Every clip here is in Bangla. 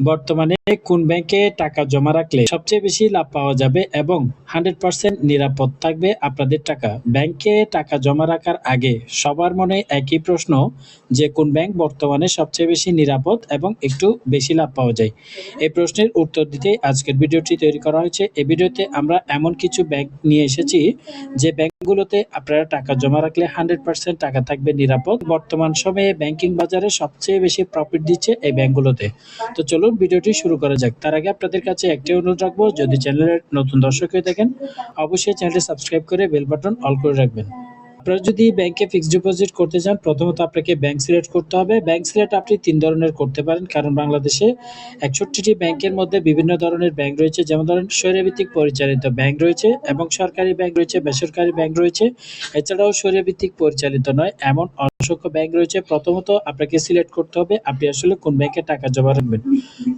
বর্তমানে কোন ব্যাংকে টাকা জমা রাখলে সবচেয়ে বেশি লাভ পাওয়া যাবে এবং হান্ড্রেড পার্সেন্ট নিরাপদ থাকবে আপনাদের টাকা? ব্যাংকে টাকা জমা রাখার আগে সবার মনে একই প্রশ্ন, যে কোন ব্যাংক বর্তমানে সবচেয়ে বেশি নিরাপদ এবং একটু বেশি লাভ পাওয়া যায়? এই প্রশ্নের উত্তর দিতে আজকের ভিডিওটি তৈরি করা হয়েছে। এই ভিডিওতে আমরা এমন কিছু ব্যাংক নিয়ে এসেছি, যে ব্যাংকগুলোতে আপনারা টাকা জমা রাখলে হান্ড্রেড পার্সেন্ট টাকা থাকবে নিরাপদ। বর্তমান সময়ে ব্যাংকিং বাজারে সবচেয়ে বেশি প্রফিট দিচ্ছে এই ব্যাংকগুলোতে তো চলুন ভিডিওটি শুরু করা যাক। তার আগে আপনাদের কাছে একটি অনুরোধ রাখব, যদি চ্যানেলের নতুন দর্শক হয়ে থাকেন, অবশ্যই চ্যানেলটি সাবস্ক্রাইব করে বেল বাটন অল করে রাখবেন। আপনারা যদি ব্যাংকে ফিক্সড ডিপোজিট করতে চান, প্রথমত আপনাকে ব্যাংক সিলেক্ট করতে হবে। ব্যাংক সিলেক্ট আপনি তিন ধরনের করতে পারেন, কারণ বাংলাদেশে একষট্টিটি ব্যাংকের মধ্যে বিভিন্ন ধরনের ব্যাংক রয়েছে। যেমন ধরেন স্বৈরভিত্তিক পরিচালিত ব্যাংক রয়েছে এবং সরকারি ব্যাংক রয়েছে, বেসরকারি ব্যাংক রয়েছে। এছাড়াও স্বৈরভিত্তিক পরিচালিত নয়, এমন অসংখ্য ব্যাংক রয়েছে, প্রথমত আপনাকে সিলেক্ট করতে হবে আপনি আসলে কোন ব্যাংকে টাকা জমা রাখবেন।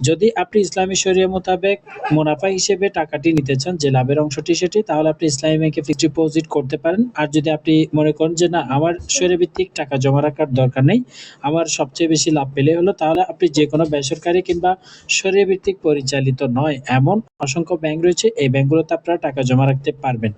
যদি আপনি ইসলামী শরিয়া মোতাবেক মুনাফা হিসেবে টাকাটি নিতে চান, যে লাভের অংশটি সেটি, তাহলে আপনি ইসলামী ব্যাংকে ফিক্সড ডিপোজিট করতে পারেন। আর যদি আপনি মনে করেন যে না, আমার শরীরভিত্তিক টাকা জমা রাখার দরকার নেই, আমার সবচেয়ে বেশি লাভ পেলে হলো, তাহলে আপনি যে কোনো বেসরকারি কিংবা শরীরভিত্তিক পরিচালিত নয়, এমন অসংখ্য ব্যাংক রয়েছে, এই ব্যাংকগুলোতে আপনারা টাকা জমা রাখতে পারবেন।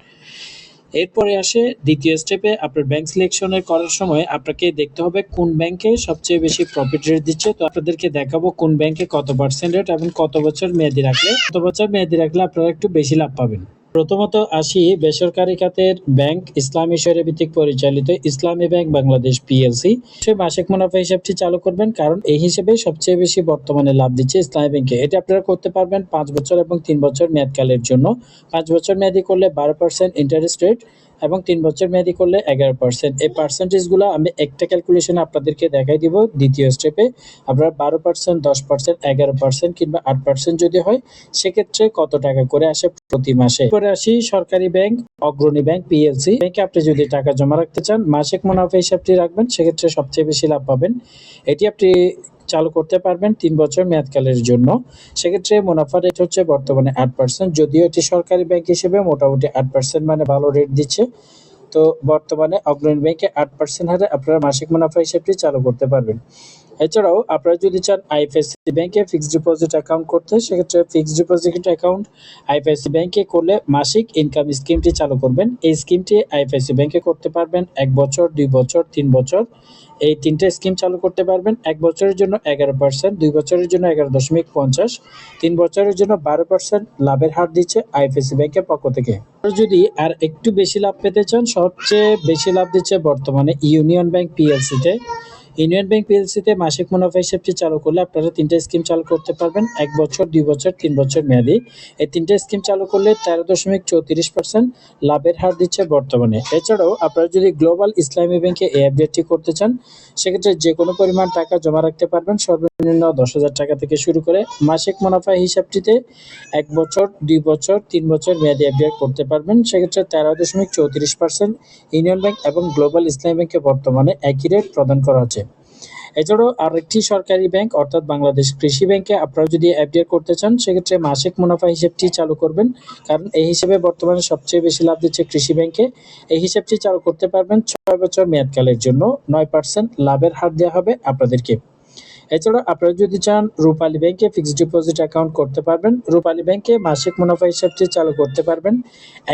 এরপরে আসে দ্বিতীয় স্টেপে আপনার ব্যাংক সিলেকশনের করার সময় আপনাকে দেখতে হবে কোন ব্যাংকে সবচেয়ে বেশি প্রফিট রেট দিচ্ছে। তো আপনাদেরকে দেখাবো কোন ব্যাংকে কত পার্সেন্ট রেট এবং কত বছর মেয়াদি রাখলে, কত বছর মেয়াদি রাখলে আপনারা একটু বেশি লাভ পাবেন। প্রথমত আসি বেসরকারি খাতের ব্যাংক ইসলামী শরীর ভিত্তিক পরিচালিত ইসলামী ব্যাংক বাংলাদেশ পিএলসি। সে মাসিক মুনাফা হিসাবটি চালু করবেন কারণ এই হিসেবে সবচেয়ে বেশি বর্তমানে লাভ দিচ্ছে ইসলামী ব্যাংকে। এটা আপনারা করতে পারবেন পাঁচ বছর এবং তিন বছর মেয়াদকালের জন্য। পাঁচ বছর মেয়াদি করলে বারো পার্সেন্ট ইন্টারেস্ট রেট এবং তিন বছর মেয়াদি করলে এগারো পার্সেন্ট এই পার্সেন্টেজগুলো আমি একটা ক্যালকুলেশন আপনাদেরকে দেখাই দিব দ্বিতীয় স্টেপে আপনারা বারো পার্সেন্ট দশ পার্সেন্ট এগারো পার্সেন্ট কিংবা আট পার্সেন্ট যদি হয়, সেক্ষেত্রে কত টাকা করে আসে প্রতি মাসে? পরে আসি সরকারি ব্যাংক, অগ্রণী ব্যাংক পিএলসি ব্যাংকে আপনি যদি টাকা জমা রাখতে চান, মাসিক মুনাফা হিসাবটি রাখবেন, সেক্ষেত্রে সবচেয়ে বেশি লাভ পাবেন। এটি আপনি চালু করতে পারবেন তিন বছর মেয়াদকালের জন্য। সেক্ষেত্রে মুনাফা রেট হচ্ছে বর্তমানে আট পার্সেন্ট যদিও এটি সরকারি ব্যাংক হিসেবে মোটামুটি আট পার্সেন্ট মানে ভালো রেট দিচ্ছে। তো বর্তমানে অগ্রণী ব্যাংকে আট পার্সেন্ট হারে আপনারা মাসিক মুনাফা হিসেবটি চালু করতে পারবেন। এছাড়াও আপনারা যদি চান আইএফএসসি ব্যাংকে ফিক্সড ডিপোজিট অ্যাকাউন্ট করতে, সেক্ষেত্রে ফিক্সড ডিপোজিট অ্যাকাউন্ট আইএফএসসি ব্যাংকে করলে মাসিক ইনকাম স্কিমটি চালু করবেন। এই স্কিমটি আইএফএসসি ব্যাংকে করতে পারবেন এক বছর, দুই বছর, তিন বছর। এই তিনটে স্কিম চালু করতে পারবেন। এক বছরের জন্য এগারো পার্সেন্ট দুই বছরের জন্য এগারো দশমিক পঞ্চাশ, তিন বছরের জন্য বারো পার্সেন্ট লাভের হার দিচ্ছে আইএফএসসি ব্যাংকের পক্ষ থেকে। যদি আর একটু বেশি লাভ পেতে চান, সবচেয়ে বেশি লাভ দিচ্ছে বর্তমানে ইউনিয়ন ব্যাংক পিএলসিতে ইউনিয়ন ব্যাংক পিএলসিতে মাসিক মুনাফা হিসাবটি চালু করলে আপনারা তিনটা স্কিম চালু করতে পারবেন, এক বছর, দুই বছর, তিন বছর মেয়াদি। এই তিনটা স্কিম চালু করলে তেরো দশমিক চৌত্রিশ পার্সেন্ট লাভের হার দিচ্ছে বর্তমানে। এছাড়াও আপনারা যদি গ্লোবাল ইসলামী ব্যাংকে এই আপডেটটি করতে চান, সেক্ষেত্রে যে কোনো পরিমাণ টাকা জমা রাখতে পারবেন। সর্বনিম্ন দশ হাজার টাকা থেকে শুরু করে মাসিক মুনাফা হিসাবটিতে এক বছর, দুই বছর, তিন বছর মেয়াদি আপডেট করতে পারবেন। সেক্ষেত্রে তেরো দশমিক চৌত্রিশ পার্সেন্ট ইউনিয়ন ব্যাংক এবং গ্লোবাল ইসলামী ব্যাংকে বর্তমানে একই রেট প্রদান করা হচ্ছে। এছাড়াও আরেকটি সরকারি ব্যাংক, অর্থাৎ বাংলাদেশ কৃষি ব্যাংকে আপনারা যদি এফডিআর করতে চান, সেক্ষেত্রে মাসিক মুনাফা হিসেবটি চালু করবেন। কারণ এই হিসেবে বর্তমানে সবচেয়ে বেশি লাভ দিচ্ছে কৃষি ব্যাংকে। এই হিসেবটি চালু করতে পারবেন ছয় বছর মেয়াদকালের জন্য। নয় পার্সেন্ট লাভের হার দেওয়া হবে আপনাদেরকে। এছাড়া আপনারা যদি চান রূপালী ব্যাংকে ফিক্সড ডিপোজিট অ্যাকাউন্ট করতে পারবেন, রূপালী ব্যাংকে মাসিক মুনাফা হিসাবটি চালু করতে পারবেন।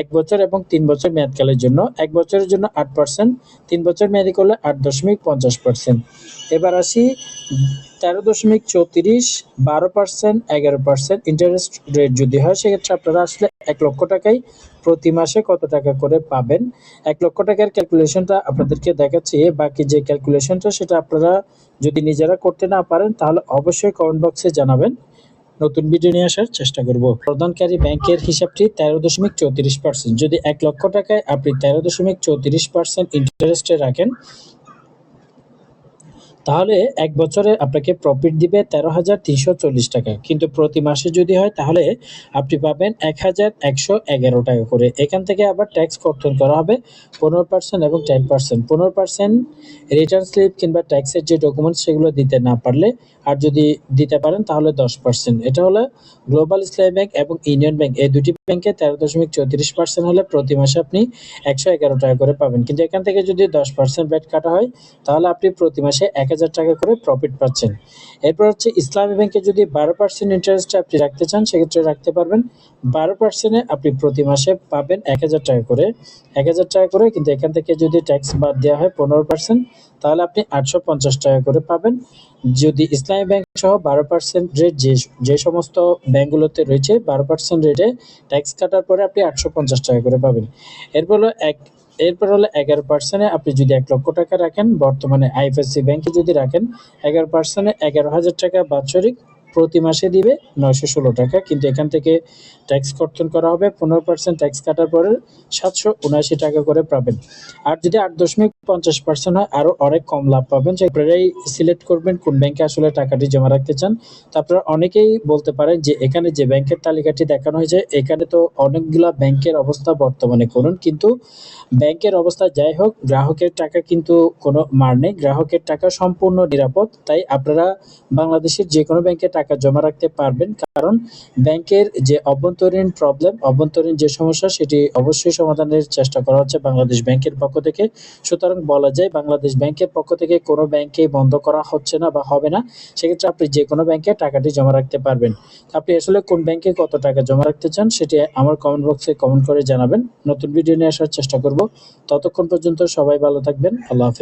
এক বছর এবং তিন বছর মেয়াদকালের জন্য। এক বছরের জন্য আট পার্সেন্ট তিন বছর মেয়াদি করলে আট দশমিক পঞ্চাশ পার্সেন্ট এবার আসি তেরো দশমিক চৌত্রিশ, বারো পার্সেন্ট, এগারো পার্সেন্ট ইন্টারেস্ট রেট যদি হয়, সেক্ষেত্রে আপনারা আসলে এক লক্ষ টাকাই প্রতি মাসে কত টাকা করে পাবেন? এক লক্ষ টাকার ক্যালকুলেশনটা আপনাদেরকে দেখাচ্ছি। বাকি যে ক্যালকুলেশনটা সেটা আপনারা যদি নিজেরা করতে না পারেন, তাহলে অবশ্যই কমেন্ট বক্সে জানাবেন। নতুন ভিডিও নিয়ে আসার চেষ্টা করব। প্রদানকারী ব্যাংকের হিসাবটি তেরো দশমিক চৌত্রিশ পার্সেন্ট যদি এক লক্ষ টাকায় আপনি তেরো দশমিক চৌত্রিশ পার্সেন্ট ইন্টারেস্টে রাখেন তাহলে এক বছরে আপনাকে প্রফিট দিবে তেরো হাজার তিনশো চল্লিশ টাকা। কিন্তু প্রতি মাসে যদি হয়, তাহলে আপনি পাবেন এক হাজার একশো এগারো টাকা করে। এখান থেকে আবার ট্যাক্স কর্তন করা হবে পনেরো পার্সেন্ট এবং টেন পার্সেন্ট পনেরো পার্সেন্ট রিটার্ন স্লিপ কিংবা ট্যাক্সের যে ডকুমেন্টস সেগুলো দিতে না পারলে, আর যদি দিতে পারেন, তাহলে দশ পার্সেন্ট এটা হলো গ্লোবাল ইসলামী ব্যাংক এবং ইউনিয়ন ব্যাংক এই দুটি ব্যাংকে তেরো দশমিক চৌত্রিশ পার্সেন্ট হলে প্রতি মাসে আপনি একশো এগারো টাকা করে পাবেন। কিন্তু এখান থেকে যদি দশ পার্সেন্ট ব্যাট কাটা হয়, তাহলে আপনি প্রতি মাসে এক হাজার টাকা করে প্রফিট পাচ্ছেন। এরপর হচ্ছে ইসলামী ব্যাংকে যদি বারো পার্সেন্ট ইন্টারেস্ট আপনি রাখতে চান, সেক্ষেত্রে রাখতে পারবেন। বারো পার্সেন্টে আপনি প্রতি মাসে পাবেন এক হাজার টাকা করে। এক হাজার টাকা করে কিন্তু এখান থেকে যদি ট্যাক্স বাদ দেওয়া হয় পনেরো পার্সেন্ট তাহলে আপনি আটশো পঞ্চাশ টাকা করে পাবেন। যদি ইসলামী ব্যাংক সহ বারো পার্সেন্ট রেট যে যে সমস্ত ব্যাংকগুলোতে রয়েছে, বারো পার্সেন্ট রেটে ট্যাক্স কাটার পরে আপনি আটশো পঞ্চাশ টাকা করে পাবেন। এরপর হলো এক এরপর হলো এগারো পার্সেন্টে আপনি যদি এক লক্ষ টাকা রাখেন, বর্তমানে আইএফএসসি ব্যাংকে যদি রাখেন, এগারো পার্সেন্টে এগারো হাজার টাকা বাৎসরিক প্রতি মাসে দিবে নয়শো ষোলো টাকা। কিন্তু এখান থেকে ট্যাক্স কর্তন করা হবে, পনেরো পার্সেন্ট ট্যাক্স কাটার পরে সাতশো উনআশি টাকা করে পাবেন। আর যদি আট দশমিক পঞ্চাশ পার্সেন্ট হয় আরও অনেক কম লাভ পাবেন। যে সিলেক্ট করবেন কোন ব্যাংকে আসলে টাকাটি জমা রাখতে চান। তো অনেকেই বলতে পারেন যে, এখানে যে ব্যাংকের তালিকাটি দেখানো হয়েছে, এখানে তো অনেকগুলা ব্যাংকের অবস্থা বর্তমানে করুন। কিন্তু ব্যাংকের অবস্থা যাই হোক, গ্রাহকের টাকা কিন্তু কোনো মার নেই। গ্রাহকের টাকা সম্পূর্ণ নিরাপদ। তাই আপনারা বাংলাদেশের যে কোনো ব্যাংকে টাকা জমা রাখতে পারবেন, কারণ ব্যাংকের যে অভ্যন্তরীণ প্রবলেম অভ্যন্তরীণ যে সমস্যা, সেটি অবশ্যই সমাধানের চেষ্টা করা হচ্ছে বাংলাদেশ ব্যাংকের পক্ষ থেকে। সুতরাং বলা যায়, বাংলাদেশ ব্যাংকের পক্ষ থেকে কোনো ব্যাংকে বন্ধ করা হচ্ছে না বা হবে না। সেক্ষেত্রে আপনি যে কোনো ব্যাংকে টাকাটি জমা রাখতে পারবেন। আপনি আসলে কোন ব্যাংকে কত টাকা জমা রাখতে চান, সেটি আমার কমেন্ট বক্সে কমেন্ট করে জানাবেন। নতুন ভিডিও নিয়ে আসার চেষ্টা করব। ততক্ষণ পর্যন্ত সবাই ভালো থাকবেন। আল্লাহ হাফেজ।